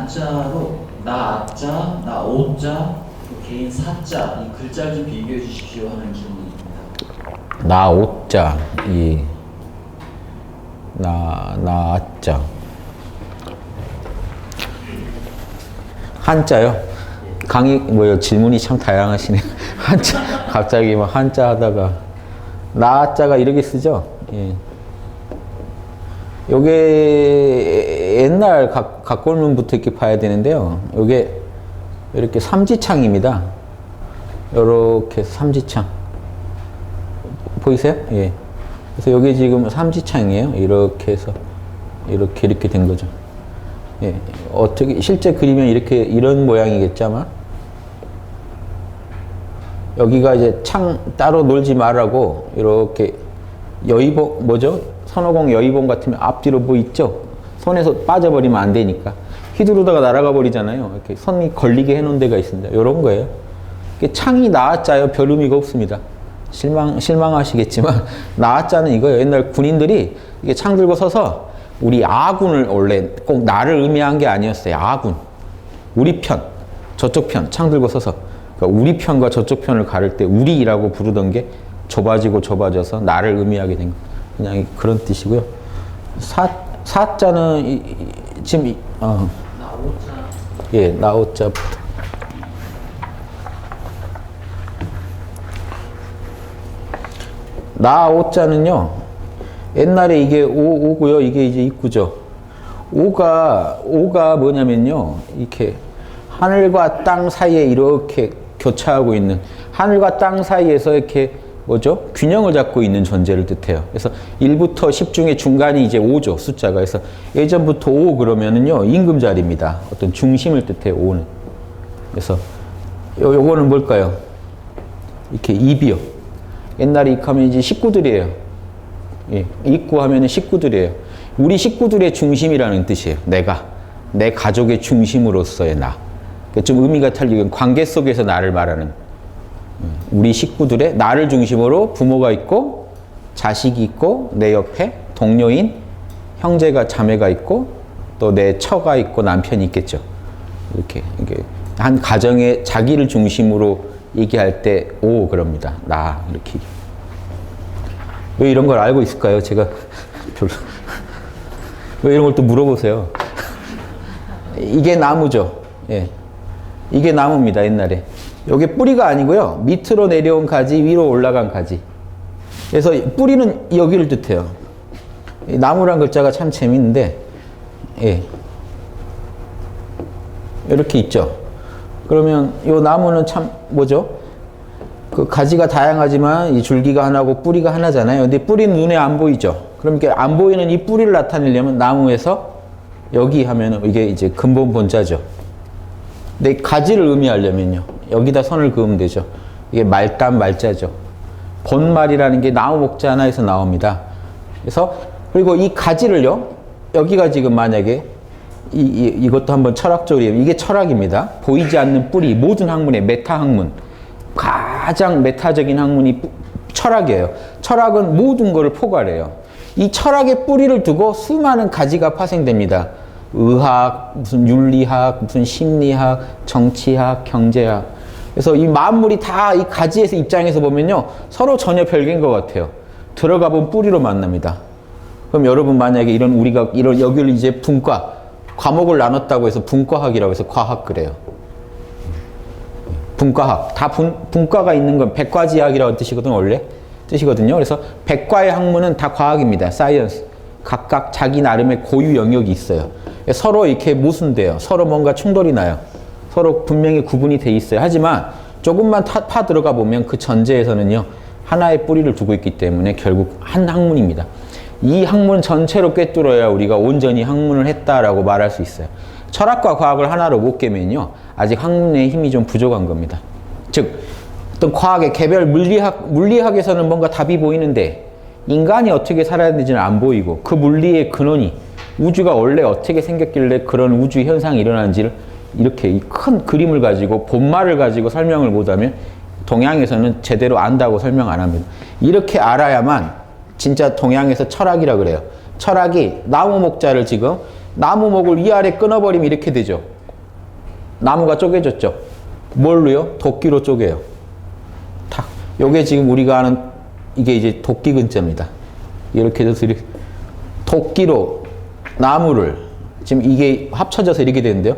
한자로 나 아자, 나 오자, 또 개인 사자 이 글자 좀 비교해 주십시오 하는 질문입니다. 나 오자 이 나 나자 한자요. 강의 뭐요 질문이 참 다양하시네. 한자 갑자기 막 한자 하다가 나자가 이렇게 쓰죠. 예. 요게 옛날 각, 각골문부터 이렇게 봐야 되는데요. 요게 이렇게 삼지창입니다. 요렇게 삼지창. 보이세요? 예. 그래서 여기 지금 삼지창이에요. 이렇게 해서 이렇게 이렇게 된 거죠. 예. 어떻게 실제 그리면 이렇게 이런 모양이겠죠 아마. 여기가 이제 창 따로 놀지 말라고 이렇게 여의봉 뭐죠? 선호공 여의봉 같으면 앞뒤로 뭐 있죠? 손에서 빠져버리면 안 되니까 휘두르다가 날아가 버리잖아요. 이렇게 손이 걸리게 해놓은 데가 있습니다. 이런 거예요. 창이 나왔자요. 별 의미가 없습니다. 실망 실망하시겠지만 나왔자는 이거예요. 옛날 군인들이 이게 창 들고 서서 우리 아군을 원래 꼭 나를 의미한 게 아니었어요. 아군, 우리 편, 저쪽 편, 창 들고 서서 그러니까 우리 편과 저쪽 편을 가를 때 우리라고 부르던 게 좁아지고 좁아져서 나를 의미하게 된 거. 그냥 그런 뜻이고요. 사 사자는 이, 이, 지금 이, 어, 나 오자 예 나오자부터 나오자는요 옛날에 이게 오, 오고요. 이게 이제 입구죠. 오가 오가 뭐냐면요 이렇게 하늘과 땅 사이에 이렇게 교차하고 있는 하늘과 땅 사이에서 이렇게 뭐죠? 균형을 잡고 있는 존재를 뜻해요. 그래서 1부터 10 중에 중간이 이제 5죠 숫자가. 그래서 예전부터 5 그러면은요 임금 자리입니다. 어떤 중심을 뜻해요 5는. 그래서 요, 요거는 뭘까요? 이렇게 입이요. 옛날에 익하면 이제 식구들이에요. 예, 입구 하면은 식구들이에요. 우리 식구들의 중심이라는 뜻이에요. 내가. 내 가족의 중심으로서의 나. 그러니까 좀 의미가 틀리건 관계 속에서 나를 말하는. 음, 우리 식구들의 나를 중심으로 부모가 있고 자식이 있고 내 옆에 동료인 형제가 자매가 있고 또 내 처가 있고 남편이 있겠죠. 이렇게 이게 한 가정의 자기를 중심으로 얘기할 때 오 그럽니다. 나 이렇게. 왜 이런 걸 알고 있을까요? 제가 별로 왜 이런 걸 또 물어보세요? 이게 나무죠. 예. 이게 나무입니다. 옛날에. 이게 뿌리가 아니고요. 밑으로 내려온 가지, 위로 올라간 가지. 그래서 뿌리는 여기를 뜻해요. 이 나무란 글자가 참 재밌는데, 예. 이렇게 있죠. 그러면 이 나무는 참 뭐죠? 그 가지가 다양하지만 이 줄기가 하나고 뿌리가 하나잖아요. 근데 뿌리는 눈에 안 보이죠. 그러니까 안 보이는 이 뿌리를 나타내려면 나무에서 여기 하면 이게 이제 근본 본자죠. 근데 가지를 의미하려면요. 여기다 선을 그으면 되죠. 이게 말단 말자죠. 본말이라는 게 나무 목자 하나에서 나옵니다. 그래서 그리고 이 가지를요. 여기가 지금 만약에 이, 이, 이것도 한번 철학적으로 이게 철학입니다. 보이지 않는 뿌리 모든 학문의 메타 학문 가장 메타적인 학문이 뿌- 철학이에요. 철학은 모든 것을 포괄해요. 이 철학의 뿌리를 두고 수많은 가지가 파생됩니다. 의학, 무슨 윤리학, 무슨 심리학, 정치학, 경제학. 그래서 이 만물이 다 이 가지에서 입장에서 보면요. 서로 전혀 별개인 것 같아요. 들어가 본 뿌리로 만납니다. 그럼 여러분 만약에 이런 우리가 이런 여기를 이제 분과 과목을 나눴다고 해서 분과학이라고 해서 과학 그래요. 분과학 다 분, 분과가 있는 건 백과지학이라는 뜻이거든 원래 뜻이거든요. 그래서 백과의 학문은 다 과학입니다. 사이언스 각각 자기 나름의 고유 영역이 있어요. 서로 이렇게 모순돼요. 서로 뭔가 충돌이 나요. 서로 분명히 구분이 돼 있어요. 하지만 조금만 타, 파 들어가 보면 그 전제에서는요 하나의 뿌리를 두고 있기 때문에 결국 한 학문입니다. 이 학문 전체로 꿰뚫어야 우리가 온전히 학문을 했다라고 말할 수 있어요. 철학과 과학을 하나로 못 깨면요 아직 학문의 힘이 좀 부족한 겁니다. 즉 어떤 과학의 개별 물리학 물리학에서는 뭔가 답이 보이는데 인간이 어떻게 살아야 되는지는 안 보이고 그 물리의 근원이 우주가 원래 어떻게 생겼길래 그런 우주 현상이 일어나는지를 이렇게 이큰 그림을 가지고 본말을 가지고 설명을 못하면 동양에서는 제대로 안다고 설명 안 합니다. 이렇게 알아야만 진짜 동양에서 철학이라 그래요. 철학이 나무 목자를 지금 나무 목을 위아래 끊어버리면 이렇게 되죠. 나무가 쪼개졌죠. 뭘로요? 도끼로 쪼개요. 탁. 요게 지금 우리가 아는 이게 이제 도끼 근자입니다. 이렇게 돼서 이렇게 도끼로 나무를 지금 이게 합쳐져서 이렇게 되는데요.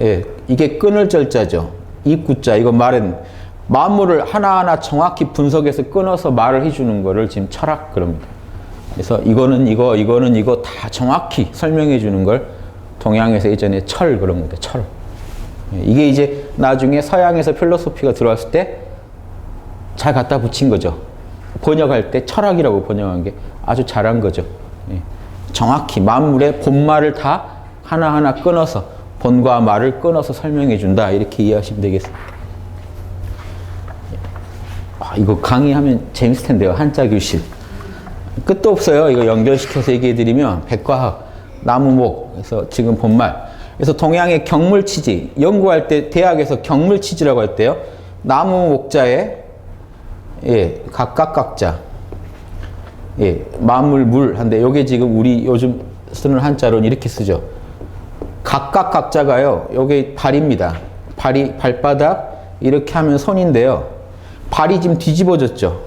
예, 이게 끊을 절자죠. 입구자 이거 말은 만물을 하나하나 정확히 분석해서 끊어서 말을 해주는 거를 지금 철학 그럽니다. 그래서 이거는 이거 이거는 이거 다 정확히 설명해 주는 걸 동양에서 예전에 철 그런 겁니다. 철. 예, 이게 이제 나중에 서양에서 필로소피가 들어왔을 때 잘 갖다 붙인 거죠. 번역할 때 철학이라고 번역한 게 아주 잘한 거죠. 예. 정확히 만물의 본말을 다 하나하나 끊어서 본과 말을 끊어서 설명해 준다. 이렇게 이해하시면 되겠습니다. 아, 이거 강의하면 재밌을 텐데요. 한자 교실. 끝도 없어요. 이거 연결시켜서 얘기해 드리면 백과학, 나무목, 그래서 지금 본말. 그래서 동양의 경물치지 연구할 때 대학에서 경물치지라고 할 때요. 나무 목자에 예, 각각 각자 예, 만물 물 한데 요게 지금 우리 요즘 쓰는 한자로는 이렇게 쓰죠. 각각 각자가요. 요게 발입니다. 발이 발바닥 이렇게 하면 손인데요. 발이 지금 뒤집어졌죠.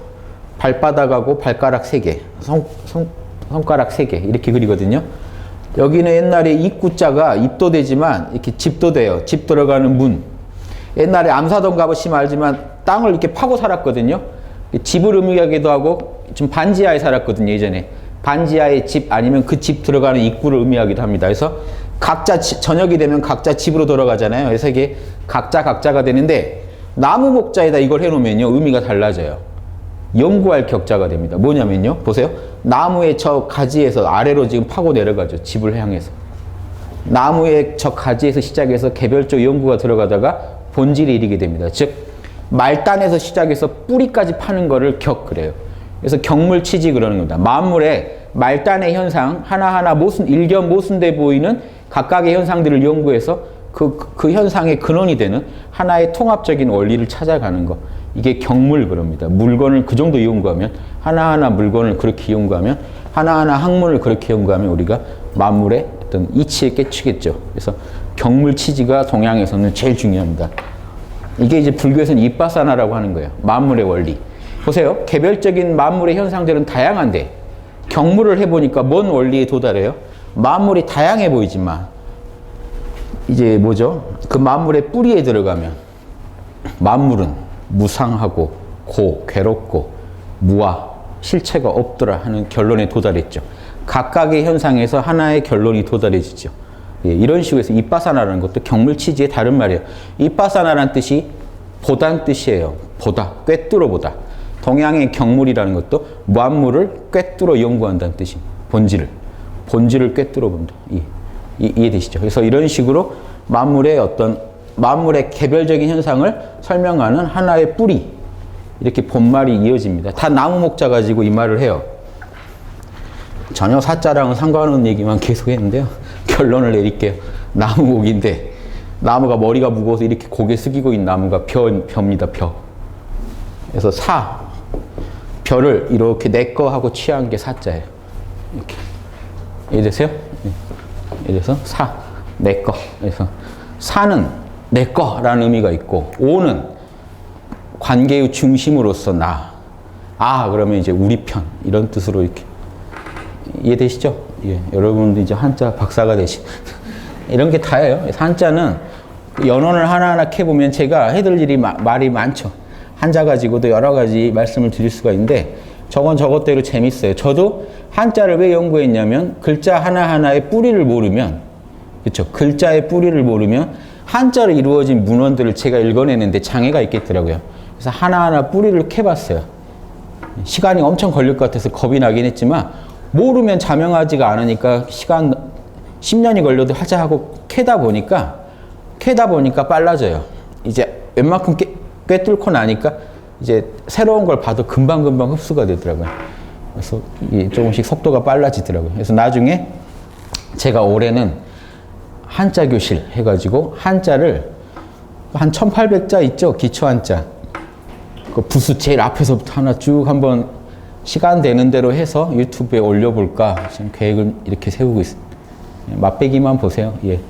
발바닥하고 발가락 세 개, 손, 손, 손가락 세 개 이렇게 그리거든요. 여기는 옛날에 입구자가 입도 되지만 이렇게 집도 돼요. 집 들어가는 문. 옛날에 암사동 가보시면 알지만 땅을 이렇게 파고 살았거든요. 집을 의미하기도 하고 좀 반지하에 살았거든요 예전에 반지하의 집 아니면 그 집 들어가는 입구를 의미하기도 합니다. 그래서 각자 지- 저녁이 되면 각자 집으로 돌아가잖아요. 그래서 이게 각자 각자가 되는데 나무 목자에다 이걸 해놓으면요 의미가 달라져요. 연구할 격자가 됩니다. 뭐냐면요 보세요 나무의 저 가지에서 아래로 지금 파고 내려가죠 집을 향해서 나무의 저 가지에서 시작해서 개별적 연구가 들어가다가 본질에 이르게 됩니다. 즉 말단에서 시작해서 뿌리까지 파는 거를 격 그래요. 그래서 경물치지 그러는 겁니다. 만물의 말단의 현상 하나하나 모순 일견 모순돼 보이는 각각의 현상들을 연구해서 그, 그- 그 현상의 근원이 되는 하나의 통합적인 원리를 찾아가는 거. 이게 경물 그럽니다. 물건을 그 정도 연구하면 하나하나 물건을 그렇게 연구하면 하나하나 학문을 그렇게 연구하면 우리가 만물의 어떤 이치에 깨치겠죠. 그래서 경물 치지가 동양에서는 제일 중요합니다. 이게 이제 불교에서는 이빠사나라고 하는 거예요. 만물의 원리. 보세요. 개별적인 만물의 현상들은 다양한데 경물을 해보니까 뭔 원리에 도달해요? 만물이 다양해 보이지만 이제 뭐죠? 그 만물의 뿌리에 들어가면 만물은 무상하고 고 괴롭고 무아 실체가 없더라 하는 결론에 도달했죠. 각각의 현상에서 하나의 결론이 도달해지죠. 예, 이런 식으로 해서 이빠사나라는 것도 경물치지의 다른 말이에요. 이빠사나라는 뜻이 보단 뜻이에요. 보다, 꿰뚫어 보다. 동양의 경물이라는 것도 만물을 꿰뚫어 연구한다는 뜻입니다. 본질을. 본질을 꿰뚫어 본다. 이, 이, 이해되시죠? 그래서 이런 식으로 만물의 어떤 만물의 개별적인 현상을 설명하는 하나의 뿌리 이렇게 본말이 이어집니다. 다 나무 목자 가지고 이 말을 해요. 전혀 사자랑은 상관없는 얘기만 계속 했는데요. 결론을 내릴게요. 나무 목인데 나무가 머리가 무거워서 이렇게 고개 숙이고 있는 나무가 벼, 벼입니다. 벼. 그래서 사 벼를 이렇게 내 거 하고 취한 게 사자예요. 이렇게 이해되세요? 네. 이래서 사, 내 거. 그래서 사는 내 거라는 의미가 있고 오는 관계의 중심으로서 나. 아 그러면 이제 우리 편 이런 뜻으로 이렇게 이해되시죠? 예, 여러분도 이제 한자 박사가 되신 이런 게 다예요. 한자는 연원을 하나하나 캐보면 제가 해드릴 일이 마- 말이 많죠. 한자 가지고도 여러 가지 말씀을 드릴 수가 있는데 저건 저것대로 재밌어요. 저도 한자를 왜 연구했냐면 글자 하나하나의 뿌리를 모르면 그렇죠. 글자의 뿌리를 모르면 한자로 이루어진 문헌들을 제가 읽어내는데 장애가 있겠더라고요. 그래서 하나하나 뿌리를 캐봤어요. 시간이 엄청 걸릴 것 같아서 겁이 나긴 했지만 모르면 자명하지가 않으니까 시간 10년이 걸려도 하자 하고 캐다 보니까 캐다 보니까 빨라져요. 이제 웬만큼 깨, 꿰뚫고 나니까 이제 새로운 걸 봐도 금방금방 흡수가 되더라고요. 그래서 조금씩 속도가 빨라지더라고요. 그래서 나중에 제가 올해는 한자 교실 해가지고 한자를 한 1800자 있죠? 기초 한자. 그 부수 제일 앞에서부터 하나 쭉 한번 시간 되는 대로 해서 유튜브에 올려볼까 지금 계획을 이렇게 세우고 있습니다. 맛배기만 보세요. 예.